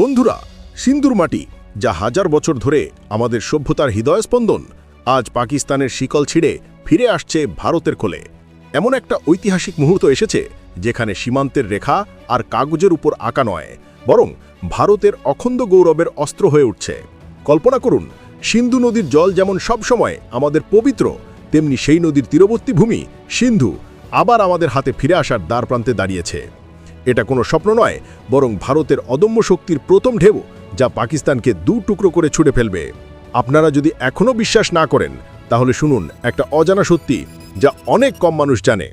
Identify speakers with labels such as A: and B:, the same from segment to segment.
A: বন্ধুরা, সিন্দুর মাটি, যা হাজার বছর ধরে আমাদের সভ্যতার হৃদয়স্পন্দন, আজ পাকিস্তানের শিকল ছিঁড়ে ফিরে আসছে ভারতের কোলে। এমন একটা ঐতিহাসিক মুহূর্ত এসেছে, যেখানে সীমান্তের রেখা আর কাগজের উপর আঁকা নয়, বরং ভারতের অখণ্ড গৌরবের অস্ত্র হয়ে উঠছে। কল্পনা করুন, সিন্ধু নদীর জল যেমন সবসময় আমাদের পবিত্র, তেমনি সেই নদীর তীরবর্তী ভূমি সিন্ধু আবার আমাদের হাতে ফিরে আসার দ্বারপ্রান্তে দাঁড়িয়েছে। এটা কোনো স্বপ্ন নয়, বরং ভারতের অদম্য শক্তির প্রথম ঢেউ যা পাকিস্তানকে দু টুকরো করে ছুটে ফেলবে। আপনারা যদি এখনও বিশ্বাস না করেন, তাহলে শুনুন একটা অজানা সত্যি যা অনেক কম মানুষ জানে।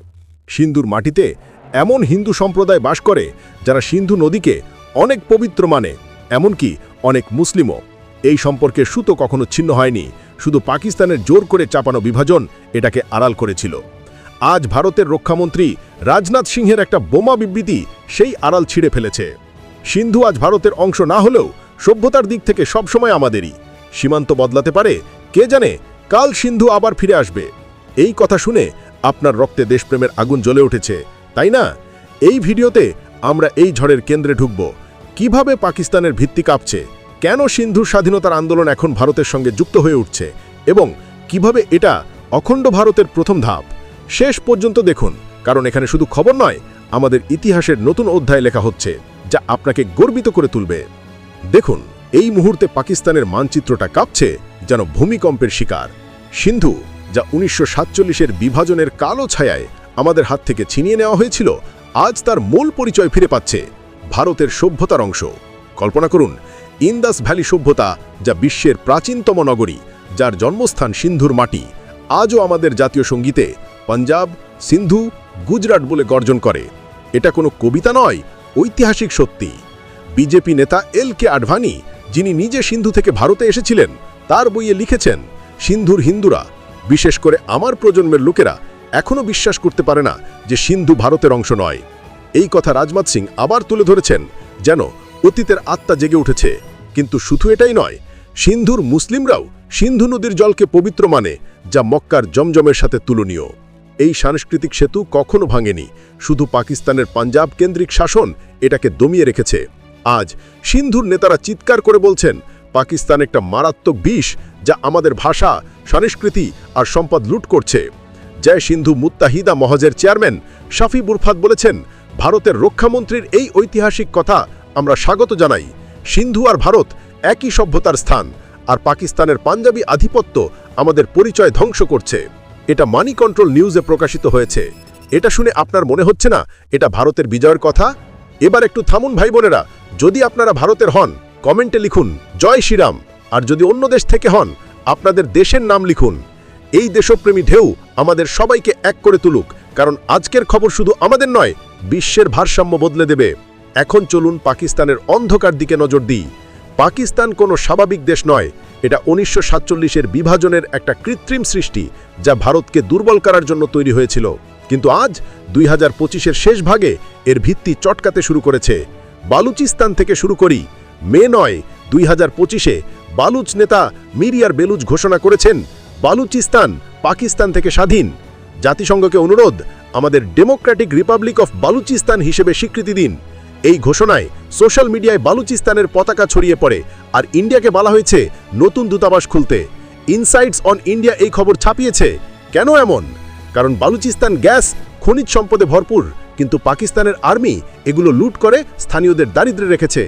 A: সিন্ধুর মাটিতে এমন হিন্দু সম্প্রদায় বাস করে, যারা সিন্ধু নদীকে অনেক পবিত্র মানে এমনকি অনেক মুসলিমও। এই সম্পর্কে সুতো কখনো ছিন্ন হয়নি, শুধু পাকিস্তানের জোর করে চাপানো বিভাজন এটাকে আড়াল করেছিল। আজ ভারতের রক্ষামন্ত্রী রাজনাথ সিংহের একটা বোমা বিবৃতি সেই আড়াল ছিঁড়ে ফেলেছে। সিন্ধু আজ ভারতের অংশ না হলেও সভ্যতার দিক থেকে সবসময় আমাদেরই। সীমান্ত বদলাতে পারে, কে জানে, কাল সিন্ধু আবার ফিরে আসবে। এই কথা শুনে আপনার রক্তে দেশপ্রেমের আগুন জ্বলে উঠেছে, তাই না? এই ভিডিওতে আমরা এই ঝড়ের কেন্দ্রে ঢুকব। কীভাবে পাকিস্তানের ভিত্তি কাঁপছে? কেন সিন্ধুর স্বাধীনতার আন্দোলন এখন ভারতের সঙ্গে যুক্ত হয়ে উঠছে? এবং কীভাবে এটা অখণ্ড ভারতের প্রথম ধাপ? শেষ পর্যন্ত দেখুন, কারণ এখানে শুধু খবর নয়, আমাদের ইতিহাসের নতুন অধ্যায় লেখা হচ্ছে, যা আপনাকে গর্বিত করে তুলবে। দেখুন, এই মুহূর্তে পাকিস্তানের মানচিত্রটা কাঁপছে যেন ভূমিকম্পের শিকার। সিন্ধু, যা উনিশশো সাতচল্লিশের বিভাজনের কালো ছায়ায় আমাদের হাত থেকে ছিনিয়ে নেওয়া হয়েছিল, আজ তার মূল পরিচয় ফিরে পাচ্ছে, ভারতের সভ্যতার অংশ। কল্পনা করুন, ইন্দাস ভ্যালি সভ্যতা, যা বিশ্বের প্রাচীনতম নগরী, যার জন্মস্থান সিন্ধুর মাটি, আজও আমাদের জাতীয় সঙ্গীতে পাঞ্জাব, সিন্ধু, গুজরাট বলে গর্জন করে। এটা কোনো কবিতা নয়, ঐতিহাসিক সত্যি। বিজেপি নেতা এল কে আডভানি, যিনি নিজে সিন্ধু থেকে ভারতে এসেছিলেন, তার বইয়ে লিখেছেন, সিন্ধুর হিন্দুরা, বিশেষ করে আমার প্রজন্মের লোকেরা এখনও বিশ্বাস করতে পারে না যে সিন্ধু ভারতের অংশ নয়। এই কথা রাজনাথ সিং আবার তুলে ধরেছেন, যেন অতীতের আত্মা জেগে উঠেছে। কিন্তু শুধু এটাই নয়, সিন্ধুর মুসলিমরাও সিন্ধু নদীর জলকে পবিত্র মানে যা মক্কার জমজমের সাথে তুলনীয়। এই সাংস্কৃতিক সেতু কখনো ভাঙেনি। শুধু পাকিস্তানের পাঞ্জাব কেন্দ্রিক শাসন এটাকে দমিয়ে রেখেছে। আজ সিন্ধুর নেতারা চিৎকার করে বলছেন, পাকিস্তান একটা মারাত্মক বিষ যা আমাদের ভাষা, সংস্কৃতি আর সম্পদ লুট করছে। জয় সিন্ধু মুত্তাহিদা মহজের চেয়ারম্যান শাফি বুরফাত বলেছেন, ভারতের রক্ষামন্ত্রীর এই ঐতিহাসিক কথা আমরা স্বাগত জানাই। সিন্ধু আর ভারত একই সভ্যতার স্থান, আর পাকিস্তানের পাঞ্জাবি আধিপত্য আমাদের পরিচয় ধ্বংস করছে। এটা মানি কন্ট্রোল নিউজে প্রকাশিত হয়েছে। এটা শুনে আপনার মনে হচ্ছে না? এটা ভারতের বিজয়ের কথা? এবার একটু থামুন ভাই বোনেরা। যদি আপনারা ভারতের হন কমেন্টে লিখুন, জয় শ্রীরাম। আর যদি অন্য দেশ থেকে হন, আপনাদের দেশের নাম লিখুন। এই দেশপ্রেমী ঢেউ আমাদের সবাইকে এক করে তুলুক, কারণ আজকের খবর শুধু আমাদের নয়, বিশ্বের ভারসাম্য বদলে দেবে। এখন চলুন পাকিস্তানের অন্ধকার দিকে নজর দিই। পাকিস্তান কোনো স্বাভাবিক দেশ নয়। এটা উনিশশো সাতচল্লিশের বিভাজনের একটা কৃত্রিম সৃষ্টি, যা ভারতকে দুর্বল করার জন্য তৈরি হয়েছিল। কিন্তু আজ, দুই হাজার পঁচিশের শেষ ভাগে এর ভিত্তি চটকাতে শুরু করেছে। বালুচিস্তান থেকে শুরু করি, মে নয়, দুই হাজার পঁচিশে বালুচ নেতা মিরিয়ার বেলুচ ঘোষণা করেছেন, বালুচিস্তান পাকিস্তান থেকে স্বাধীন। জাতিসংঘকে অনুরোধ, আমাদের ডেমোক্রেটিক রিপাবলিক অফ বালুচিস্তান হিসেবে স্বীকৃতি দিন। এই ঘোষণায় সোশ্যাল মিডিয়ায় বালুচিস্তানের পতাকা ছড়িয়ে পড়ে আর ইন্ডিয়াকে বলা হয়েছে নতুন দূতাবাস খুলতে। ইনসাইটস অন ইন্ডিয়া এই খবর ছাপিয়েছে। কেন এমন? কারণ বালুচিস্তান গ্যাস, খনিজ সম্পদে ভরপুর, কিন্তু পাকিস্তানের আর্মি এগুলো লুট করে স্থানীয়দের দারিদ্রে রেখেছে।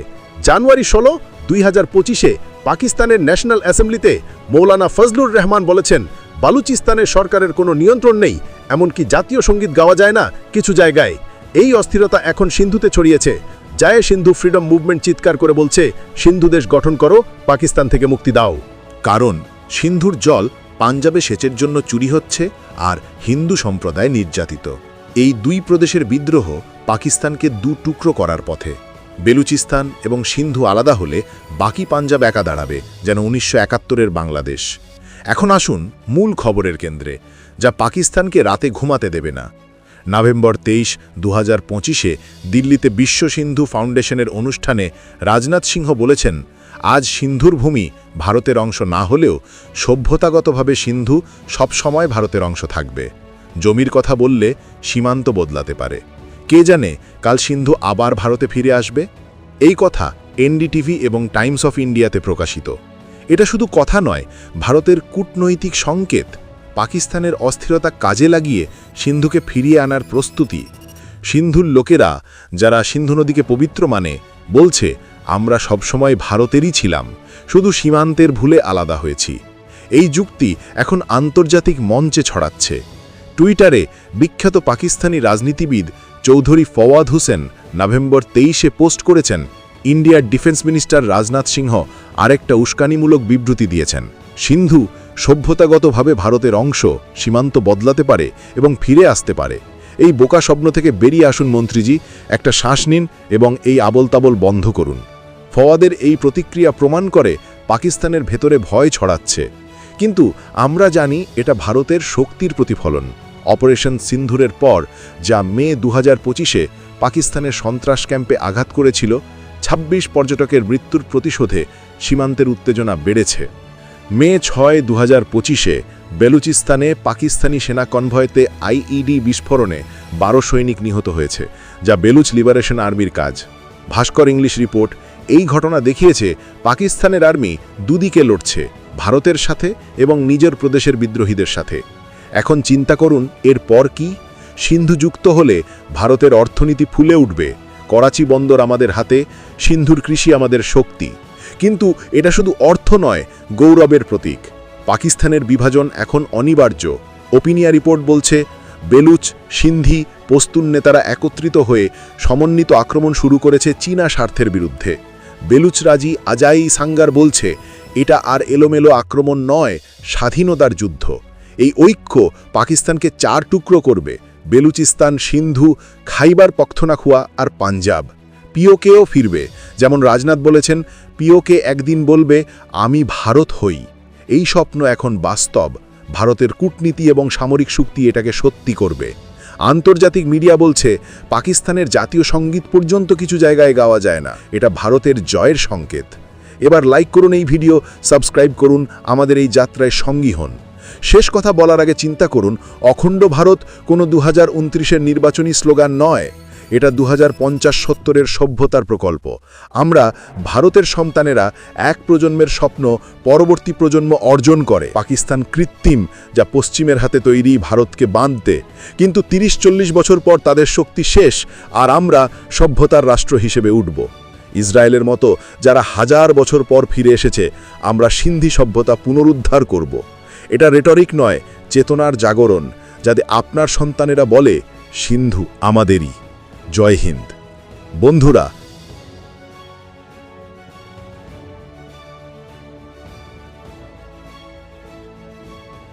A: জানুয়ারি ষোলো, দুই হাজার পঁচিশে পাকিস্তানের ন্যাশনাল অ্যাসেম্বলিতে মৌলানা ফজলুর রহমান বলেছেন, বালুচিস্তানের সরকারের কোনো নিয়ন্ত্রণ নেই, এমনকি জাতীয় সংগীত গাওয়া যায় না কিছু জায়গায়। এই অস্থিরতা এখন সিন্ধুতে ছড়িয়েছে। যায় সিন্ধু ফ্রিডম মুভমেন্ট চিৎকার করে বলছে, সিন্ধু দেশ গঠন করো, পাকিস্তান থেকে মুক্তি দাও।
B: কারণ, সিন্ধুর জল পাঞ্জাবে সেচের জন্য চুরি হচ্ছে আর হিন্দু সম্প্রদায় নির্যাতিত। এই দুই প্রদেশের বিদ্রোহ পাকিস্তানকে দু টুকরো করার পথে। বেলুচিস্তান এবং সিন্ধু আলাদা হলে বাকি পাঞ্জাব একা দাঁড়াবে, যেন উনিশশো একাত্তরের বাংলাদেশ। এখন আসুন মূল খবরের কেন্দ্রে, যা পাকিস্তানকে রাতে ঘুমাতে দেবে না। নভেম্বর তেইশ দু হাজার পঁচিশে দিল্লিতে বিশ্ব সিন্ধু ফাউন্ডেশনের অনুষ্ঠানে রাজনাথ সিংহ বলেছেন, আজ সিন্ধুর ভূমি ভারতের অংশ না হলেও সভ্যতাগতভাবে সিন্ধু সবসময় ভারতের অংশ থাকবে। জমির কথা বললে সীমান্ত বদলাতে পারে। কে জানে কাল সিন্ধু আবার ভারতে ফিরে আসবে? এই কথা এনডিটিভি এবং টাইমস অফ ইন্ডিয়াতে প্রকাশিত। এটা শুধু কথা নয়, ভারতের কূটনৈতিক সংকেত পাকিস্তানের অস্থিরতা কাজে লাগিয়ে সিন্ধুকে ফিরিয়ে আনার প্রস্তুতি। সিন্ধুর লোকেরা, যারা সিন্ধু নদীকে পবিত্র মানে বলছে, আমরা সবসময় ভারতেরই ছিলাম। শুধু সীমান্তের ভুলে আলাদা হয়েছি। এই যুক্তি এখন আন্তর্জাতিক মঞ্চে ছড়াচ্ছে। টুইটারে বিখ্যাত পাকিস্তানি রাজনীতিবিদ চৌধুরী ফওয়াদ হোসেন নভেম্বর তেইশে পোস্ট করেছেন, ইন্ডিয়ার ডিফেন্স মিনিস্টার রাজনাথ সিংহ আরেকটা উস্কানিমূলক বিবৃতি দিয়েছেন। সিন্ধু সভ্যতাগতভাবে ভারতের অংশ সীমান্ত বদলাতে পারে এবং ফিরে আসতে পারে। এই বোকা স্বপ্ন থেকে বেরিয়ে আসুন মন্ত্রীজি, একটা শ্বাস নিন এবং এই আবল তাবল বন্ধ করুন। ফওয়াদের এই প্রতিক্রিয়া প্রমাণ করে পাকিস্তানের ভেতরে ভয় ছড়াচ্ছে। কিন্তু আমরা জানি এটা ভারতের শক্তির প্রতিফলন। অপারেশন সিন্ধুরের পর, যা মে দু হাজার পঁচিশে পাকিস্তানের সন্ত্রাস ক্যাম্পে আঘাত করেছিল ২৬ পর্যটকের মৃত্যুর প্রতিশোধে সীমান্তের উত্তেজনা বেড়েছে। মে ছয় দু হাজার পঁচিশে বেলুচিস্তানে পাকিস্তানি সেনা কনভয়তে আইইডি বিস্ফোরণে বারো সৈনিক নিহত হয়েছে, যা বেলুচ লিবারেশন আর্মির কাজ। ভাস্কর ইংলিশ রিপোর্ট, এই ঘটনা দেখিয়েছে পাকিস্তানের আর্মি দুদিকে লড়ছে, ভারতের সাথে এবং নিজের প্রদেশের বিদ্রোহীদের সাথে। এখন চিন্তা করুন, এর পর কি? সিন্ধু যুক্ত হলে ভারতের অর্থনীতি ফুলে উঠবে, করাচি বন্দর আমাদের হাতে, সিন্ধুর কৃষি আমাদের শক্তি। কিন্তু এটা শুধু অর্থ নয়, গৌরবের প্রতীক। পাকিস্তানের বিভাজন এখন অনিবার্য। ওপিনিয়া রিপোর্ট বলছে, বেলুচ, সিন্ধি, পস্তুন নেতারা একত্রিত হয়ে সমন্বিত আক্রমণ শুরু করেছে চীনা স্বার্থের বিরুদ্ধে। বেলুচ রাজি আজাই সাঙ্গার বলছে, এটা আর এলোমেলো আক্রমণ নয়, স্বাধীনতার যুদ্ধ। এই ঐক্য পাকিস্তানকে চার টুকরো করবে, বেলুচিস্তান, সিন্ধু, খাইবার পখতনাখুয়া আর পাঞ্জাব। পিওকেও ফিরবে, যেমন রাজনাথ বলেছেন পিওকে একদিন বলবে, আমি ভারত হই। এই স্বপ্ন এখন বাস্তব। ভারতের কূটনীতি এবং সামরিক শক্তি এটাকে সত্যি করবে। আন্তর্জাতিক মিডিয়া বলছে, পাকিস্তানের জাতীয় সংগীত পর্যন্ত কিছু জায়গায় গাওয়া যায় না। এটা ভারতের জয়ের সংকেত। এবার লাইক করুন এই ভিডিও, সাবস্ক্রাইব করুন, আমাদের এই যাত্রায় সঙ্গী হন। শেষ কথা বলার আগে চিন্তা করুন, অখণ্ড ভারত কোনো দু হাজার নির্বাচনী স্লোগান নয়। এটা দু হাজার পঞ্চাশ সত্তরের সভ্যতার প্রকল্প। আমরা ভারতের সন্তানেরা এক প্রজন্মের স্বপ্ন পরবর্তী প্রজন্ম অর্জন করে। পাকিস্তান কৃত্রিম, যা পশ্চিমের হাতে তৈরি ভারতকে বাঁধতে। কিন্তু তিরিশ চল্লিশ বছর পর তাদের শক্তি শেষ, আর আমরা সভ্যতার রাষ্ট্র হিসেবে উঠব। ইসরায়েলের মতো যারা হাজার বছর পর ফিরে এসেছে, আমরা সিন্ধি সভ্যতা পুনরুদ্ধার করব। এটা রেটরিক নয়, চেতনার জাগরণ, যাতে আপনার সন্তানেরা বলে, সিন্ধু আমাদেরই। জয় হিন্দ। বন্ধুরা